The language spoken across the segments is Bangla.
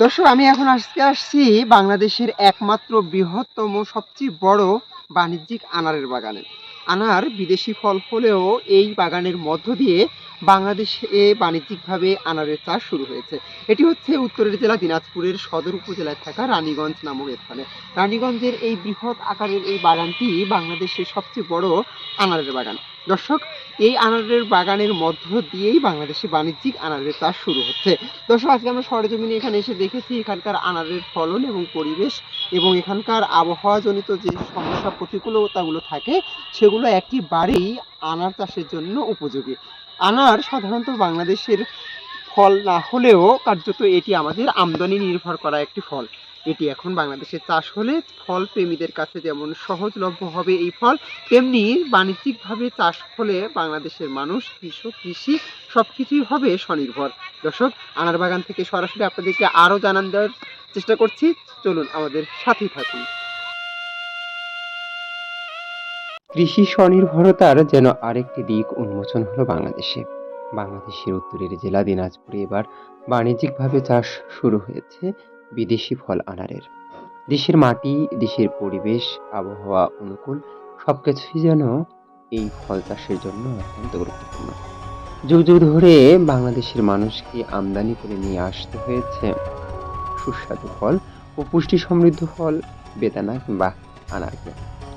দর্শক, আমি এখন আজকে আসছি বাংলাদেশের একমাত্র বৃহত্তম, সবচেয়ে বড় বাণিজ্যিক আনারের বাগানে। আনার বিদেশি ফল হলেও এই বাগানের মধ্য দিয়ে বাংলাদেশে বাণিজ্যিকভাবে আনারের চাষ শুরু হয়েছে। এটি হচ্ছে উত্তরের জেলা, দিনাজপুরের সদর উপজেলায় থাকা রানীগঞ্জ নামক স্থানে রানীগঞ্জের এই বৃহৎ আকারের এই বাগানটি বাংলাদেশের সবচেয়ে বড় আনারের বাগান। দর্শক, এই আনারের বাগানের মধ্য দিয়েই বাংলাদেশে বাণিজ্যিক আনারের চাষ শুরু হচ্ছে। দর্শক, আজকে আমরা সরেজমিনে এখানে এসে দেখেছি এখানকার আনারের ফলন এবং পরিবেশ এবং এখানকার আবহাওয়াজনিত যে সমস্যা, প্রতিকূলতাগুলো থাকে, সেগুলো একেবারেই আনার চাষের জন্য উপযোগী। আনার সাধারণত বাংলাদেশের ফল না হলেও কার্যত এটি আমাদের আমদানি নির্ভর করা একটি ফল। এটি এখন বাংলাদেশে চাষ হলে ফল প্রেমীদের কাছে যেমন সহজলভ্য হবে এই ফল, তেমনি বাণিজ্যিকভাবে চাষ হলে বাংলাদেশের মানুষ, কৃষক, কৃষি সব কিছুই হবে স্বনির্ভর। দর্শক আনার বাগান থেকে সরাসরি আপনাদেরকে আরও জানান দেওয়ার চেষ্টা করছি। চলুন আমাদের সাথেই থাকুন। কৃষি স্বনির্ভরতার যেন আরেকটি দিক উন্মোচন হলো বাংলাদেশে। বাংলাদেশের উত্তরের জেলা দিনাজপুরে এবার বাণিজ্যিকভাবে চাষ শুরু হয়েছে বিদেশি ফল আনারের। দেশের মাটি, দেশের পরিবেশ, আবহাওয়া অনুকূল, সবকিছুই যেন এই ফল চাষের জন্য অত্যন্ত গুরুত্বপূর্ণ। যুগ যুগ ধরে বাংলাদেশের মানুষকে আমদানি করে নিয়ে আসতে হয়েছে সুস্বাদু ফল ও পুষ্টি সমৃদ্ধ ফল, বেদানা কিংবা আনারকে।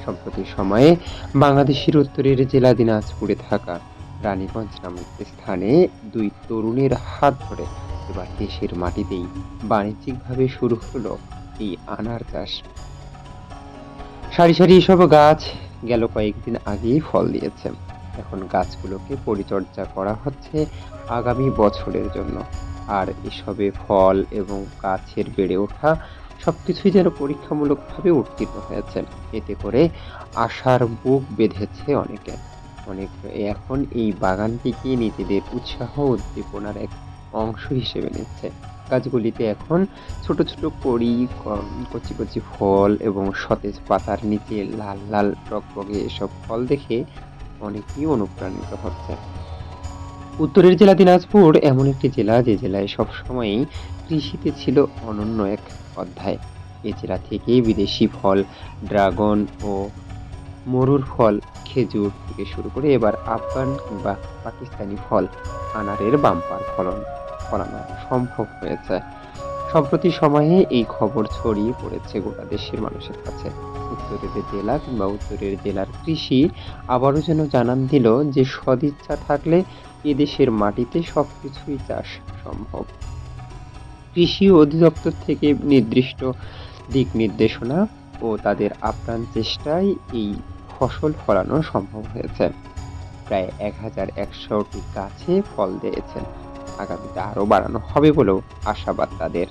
সম্প্রতি সময়ে বাংলাদেশের উত্তরের জেলা দিনাজপুরে থাকা রানীগঞ্জ নামক স্থানে দুই তরুণের হাত ধরে এবার দেশের মাটিতেই বাণিজ্যিকভাবে শুরু হলো এই আনার চাষ সারি সারি এসব গাছ গেল কয়েকদিন আগেই ফল দিয়েছে। এখন গাছগুলোকে পরিচর্যা করা হচ্ছে আগামী বছরের জন্য। আর এসবে ফল এবং গাছের বেড়ে ওঠা সবকিছুই যেন পরীক্ষামূলকভাবে উত্তীর্ণ হয়েছে। এতে করে আশার বুক বেঁধেছে অনেকে। অনেক এখন এই বাগানটিকে নিজেদের উৎসাহ উদ্দীপনার এক অংশ হিসেবে নিচ্ছে। গাছগুলিতে এখন ছোট ছোট কড়ি কচি কচি ফল এবং সতেজ পাতার নিচে লাল লাল টকটকে এসব ফল দেখে অনেকেই অনুপ্রাণিত হচ্ছে। উত্তরের জেলা দিনাজপুর এমন একটি জেলা যে জেলায় সবসময়ই কৃষিতে ছিল অনন্য এক অধ্যায়। এ জেলা থেকে বিদেশি ফল, ড্রাগন ও মরুর ফল, খেজুর থেকে শুরু করে এবার আফগান কিংবা পাকিস্তানি ফল, আনারের বাম্পার ফলন। ফলানো সম্ভব হয়েছে। সম্প্রতি সময়ে এই খবর ছড়িয়ে পড়েছে গোটা দেশের মানুষের কাছে। উত্তরের জেলা কিংবা উত্তরের জেলার কৃষি আবারও যেন জানান দিল যে সদিচ্ছা থাকলে এদেশের মাটিতে সবকিছুই চাষ সম্ভব। কৃষি অধিদপ্তর থেকে নির্দিষ্ট দিক নির্দেশনা ও তাদের আপ্রাণ চেষ্টায় এই ফসল ফলানো সম্ভব হয়েছে। প্রায় এক হাজার একশোটি গাছে ফল দিয়েছেন। আগামীতে আরও বাড়ানো হবে বলেও আশাবাদ তাদের।